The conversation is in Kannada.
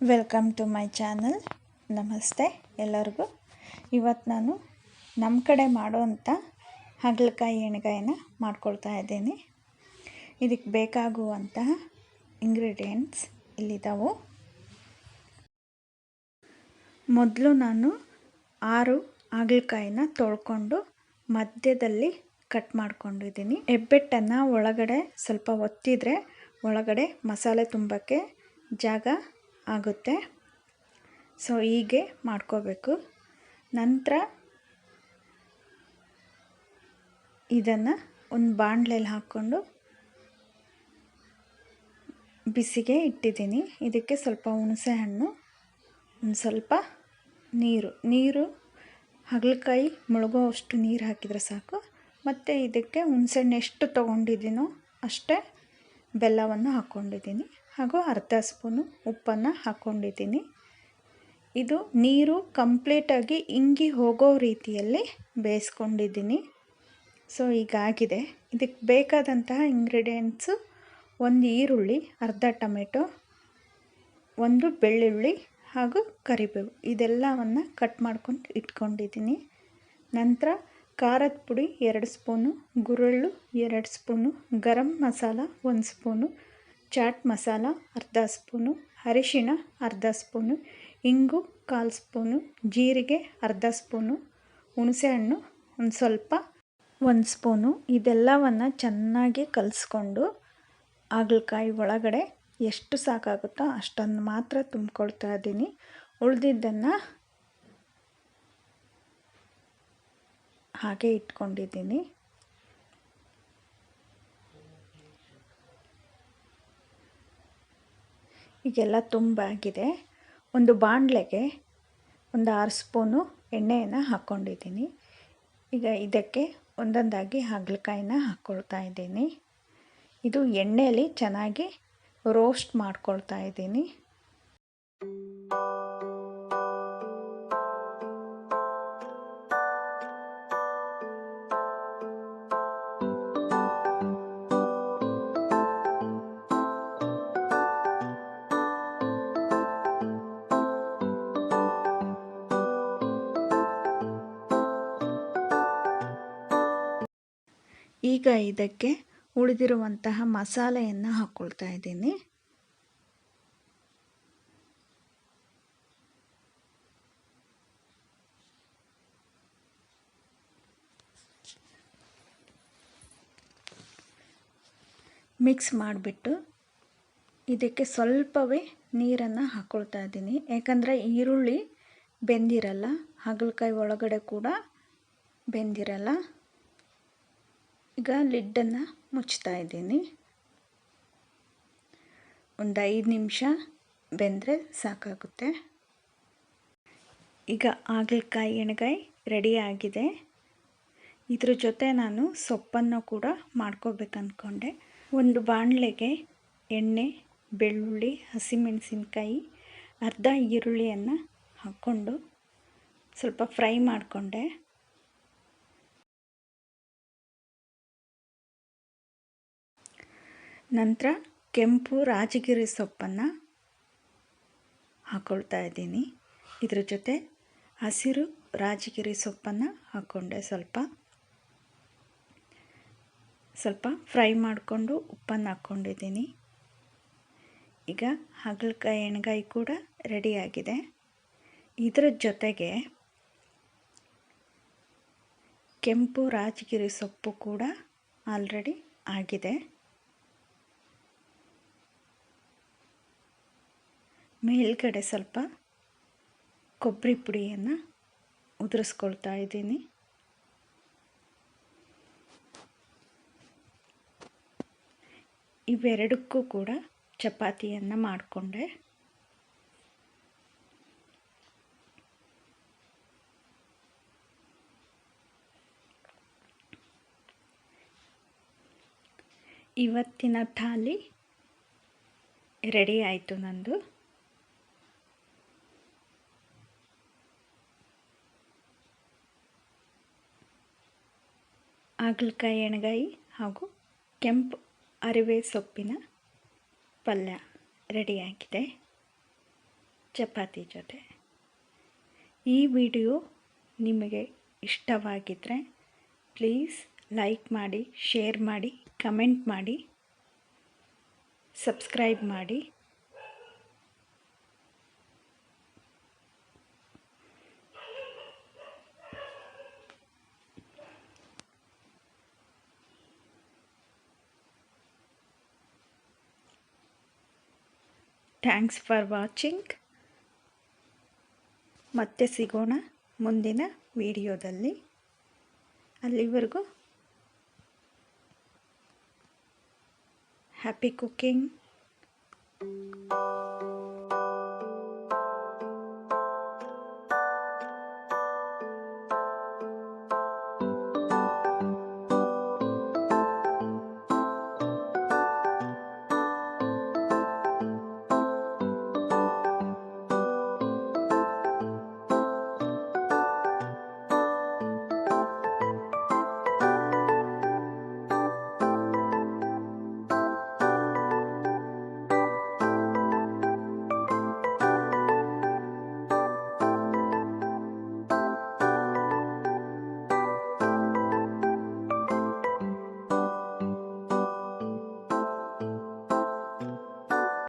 ವೆಲ್ಕಮ್ ಟು ಮೈ ಚಾನಲ್ ನಮಸ್ತೆ ಎಲ್ಲರಿಗೂ. ಇವತ್ತು ನಾನು ನಮ್ಮ ಕಡೆ ಮಾಡೋವಂಥ ಹಾಗಲಕಾಯಿ ಎಣ್ಗಾಯಿನ ಮಾಡ್ಕೊಳ್ತಾ ಇದ್ದೀನಿ. ಇದಕ್ಕೆ ಬೇಕಾಗುವಂತಹ ಇಂಗ್ರೀಡಿಯೆಂಟ್ಸ್ ಇಲ್ಲಿದ್ದಾವು ಮೊದಲು ನಾನು ಆರು ಹಾಗಲಕಾಯಿನ ತೊಳ್ಕೊಂಡು ಮಧ್ಯದಲ್ಲಿ ಕಟ್ ಮಾಡ್ಕೊಂಡಿದ್ದೀನಿ. ಹೆಬ್ಬೆಟ್ಟನ್ನು ಒಳಗಡೆ ಸ್ವಲ್ಪ ಒತ್ತಿದರೆ ಒಳಗಡೆ ಮಸಾಲೆ ತುಂಬಕ್ಕೆ ಜಾಗ ಆಗುತ್ತೆ. ಸೊ ಹೀಗೆ ಮಾಡ್ಕೋಬೇಕು. ನಂತರ ಇದನ್ನು ಒಂದು ಬಾಣಲೆಯಲ್ಲಿ ಹಾಕ್ಕೊಂಡು ಬಿಸಿಗೆ ಇಟ್ಟಿದ್ದೀನಿ. ಇದಕ್ಕೆ ಸ್ವಲ್ಪ ಹುಣಸೆ ಹಣ್ಣು, ಒಂದು ಸ್ವಲ್ಪ ನೀರು. ನೀರು, ಹಾಗಲಕಾಯಿ, ಮುಳುಗೋ ಅಷ್ಟು ನೀರು ಹಾಕಿದರೆ ಸಾಕು. ಮತ್ತು ಇದಕ್ಕೆ ಹುಣಸೆಹಣ್ಣು ಎಷ್ಟು ತೊಗೊಂಡಿದ್ದೀನೋ ಅಷ್ಟೇ ಬೆಲ್ಲವನ್ನು ಹಾಕ್ಕೊಂಡಿದ್ದೀನಿ ಹಾಗೂ ಅರ್ಧ ಸ್ಪೂನು ಉಪ್ಪನ್ನು ಹಾಕ್ಕೊಂಡಿದ್ದೀನಿ. ಇದು ನೀರು ಕಂಪ್ಲೀಟಾಗಿ ಇಂಗಿ ಹೋಗೋ ರೀತಿಯಲ್ಲಿ ಬೇಯಿಸ್ಕೊಂಡಿದ್ದೀನಿ. ಸೊ ಈಗಾಗಿದೆ ಇದಕ್ಕೆ ಬೇಕಾದಂತಹ ಇಂಗ್ರೀಡಿಯೆಂಟ್ಸು ಒಂದು ಈರುಳ್ಳಿ, ಅರ್ಧ ಟೊಮೆಟೊ, ಒಂದು ಬೆಳ್ಳುಳ್ಳಿ ಹಾಗೂ ಕರಿಬೇವು. ಇದೆಲ್ಲವನ್ನು ಕಟ್ ಮಾಡ್ಕೊಂಡು ಇಟ್ಕೊಂಡಿದ್ದೀನಿ. ನಂತರ ಖಾರದ ಪುಡಿ ಎರಡು ಸ್ಪೂನು, ಗುರುಳ್ಳು ಎರಡು ಸ್ಪೂನು, ಗರಂ ಮಸಾಲ ಒಂದು ಸ್ಪೂನು ಚಾಟ್ ಮಸಾಲ ಅರ್ಧ ಸ್ಪೂನು, ಅರಿಶಿಣ ಅರ್ಧ ಸ್ಪೂನು, ಇಂಗು ಕಾಲು ಸ್ಪೂನು, ಜೀರಿಗೆ ಅರ್ಧ ಸ್ಪೂನು ಹುಣಸೆಹಣ್ಣು ಒಂದು ಸ್ವಲ್ಪ, ಒಂದು ಸ್ಪೂನು. ಇದೆಲ್ಲವನ್ನು ಚೆನ್ನಾಗಿ ಕಲಿಸ್ಕೊಂಡು ಹಾಗಲಕಾಯಿ ಒಳಗಡೆ ಎಷ್ಟು ಸಾಕಾಗುತ್ತೋ ಅಷ್ಟೊಂದು ಮಾತ್ರ ತುಂಬಿಕೊಳ್ತಾ ಇದ್ದೀನಿ. ಉಳಿದಿದ್ದನ್ನು ಹಾಗೆ ಇಟ್ಕೊಂಡಿದ್ದೀನಿ. ಈಗೆಲ್ಲ ತುಂಬಾಗಿದೆ ಒಂದು ಬಾಣಲೆಗೆ ಒಂದು ಆರು ಸ್ಪೂನು ಎಣ್ಣೆಯನ್ನು ಹಾಕ್ಕೊಂಡಿದ್ದೀನಿ. ಈಗ ಇದಕ್ಕೆ ಒಂದೊಂದಾಗಿ ಹಾಗಲಕಾಯಿನ ಹಾಕ್ಕೊಳ್ತಾ ಇದ್ದೀನಿ. ಇದು ಎಣ್ಣೆಯಲ್ಲಿ ಚೆನ್ನಾಗಿ ರೋಸ್ಟ್ ಮಾಡ್ಕೊಳ್ತಾ ಇದ್ದೀನಿ. ಈಗ ಇದಕ್ಕೆ ಉಳಿದಿರುವಂತಹ ಮಸಾಲೆಯನ್ನು ಹಾಕ್ಕೊಳ್ತಾ ಇದ್ದೀನಿ. ಮಿಕ್ಸ್ ಮಾಡಿಬಿಟ್ಟು ಇದಕ್ಕೆ ಸ್ವಲ್ಪವೇ ನೀರನ್ನು ಹಾಕ್ಕೊಳ್ತಾ ಇದ್ದೀನಿ. ಯಾಕಂದರೆ ಈರುಳ್ಳಿ ಬೆಂದಿರಲ್ಲ, ಹಾಗಲಕಾಯಿ ಒಳಗಡೆ ಕೂಡ ಬೆಂದಿರಲ್ಲ. ಈಗ ಲಿಡ್ಡನ್ನು ಮುಚ್ತಾ ಇದ್ದೀನಿ. ಒಂದು ಐದು ನಿಮಿಷ ಬೆಂದರೆ ಸಾಕಾಗುತ್ತೆ. ಈಗ ಹಾಗಲಕಾಯಿ ಎಣ್ಗಾಯಿ ರೆಡಿ ಆಗಿದೆ. ಇದ್ರ ಜೊತೆ ನಾನು ಸೊಪ್ಪನ್ನು ಕೂಡ ಮಾಡ್ಕೋಬೇಕು ಅಂದ್ಕೊಂಡೆ ಒಂದು ಬಾಣಲೆಗೆ ಎಣ್ಣೆ, ಬೆಳ್ಳುಳ್ಳಿ, ಹಸಿಮೆಣಸಿನ್ಕಾಯಿ, ಅರ್ಧ ಈರುಳ್ಳಿಯನ್ನು ಹಾಕ್ಕೊಂಡು ಸ್ವಲ್ಪ ಫ್ರೈ ಮಾಡಿಕೊಂಡೆ. ನಂತರ ಕೆಂಪು ರಾಜಗಿರಿ ಸೊಪ್ಪನ್ನು ಹಾಕ್ಕೊಳ್ತಾ ಇದ್ದೀನಿ. ಇದ್ರ ಜೊತೆ ಹಸಿರು ರಾಜಗಿರಿ ಸೊಪ್ಪನ್ನು ಹಾಕ್ಕೊಂಡೆ ಸ್ವಲ್ಪ. ಸ್ವಲ್ಪ ಫ್ರೈ ಮಾಡಿಕೊಂಡು ಉಪ್ಪನ್ನು ಹಾಕ್ಕೊಂಡಿದ್ದೀನಿ ಈಗ ಹಾಗಲಕಾಯಿ ಎಣ್ಗಾಯಿ ಕೂಡ ರೆಡಿಯಾಗಿದೆ ಇದರ ಜೊತೆಗೆ ಕೆಂಪು ರಾಜಗಿರಿ ಸೊಪ್ಪು ಕೂಡ ಆಲ್ರೆಡಿ ಆಗಿದೆ. ಮೇಲ್ಗಡೆ ಸ್ವಲ್ಪ ಕೊಬ್ಬರಿ ಪುಡಿಯನ್ನು ಉದುರಿಸ್ಕೊಳ್ತಾ ಇದ್ದೀನಿ. ಇವೆರಡಕ್ಕೂ ಕೂಡ ಚಪಾತಿಯನ್ನು ಮಾಡಿಕೊಂಡೆ. ಇವತ್ತಿನ ಥಾಲಿ ರೆಡಿ ಆಯಿತು ನಂದು. ಹಾಗಲಕಾಯಿ ಎಣ್ಗಾಯಿ ಹಾಗೂ ಕೆಂಪು ಅರಿವೆ ಸೊಪ್ಪಿನ ಪಲ್ಯ ರೆಡಿಯಾಗಿದೆ ಚಪಾತಿ ಜೊತೆ. ಈ ವಿಡಿಯೋ ನಿಮಗೆ ಇಷ್ಟವಾಗಿದ್ದರೆ ಪ್ಲೀಸ್ ಲೈಕ್ ಮಾಡಿ ಶೇರ್ ಮಾಡಿ ಕಮೆಂಟ್ ಮಾಡಿ ಸಬ್ಸ್ಕ್ರೈಬ್ ಮಾಡಿ. ಥ್ಯಾಂಕ್ಸ್ ಫಾರ್ ವಾಚಿಂಗ್ ಮತ್ತೆ ಸಿಗೋಣ ಮುಂದಿನ ವಿಡಿಯೋದಲ್ಲಿ. ಅಲ್ಲಿವರೆಗೂ ಹ್ಯಾಪಿ ಕುಕ್ಕಿಂಗ್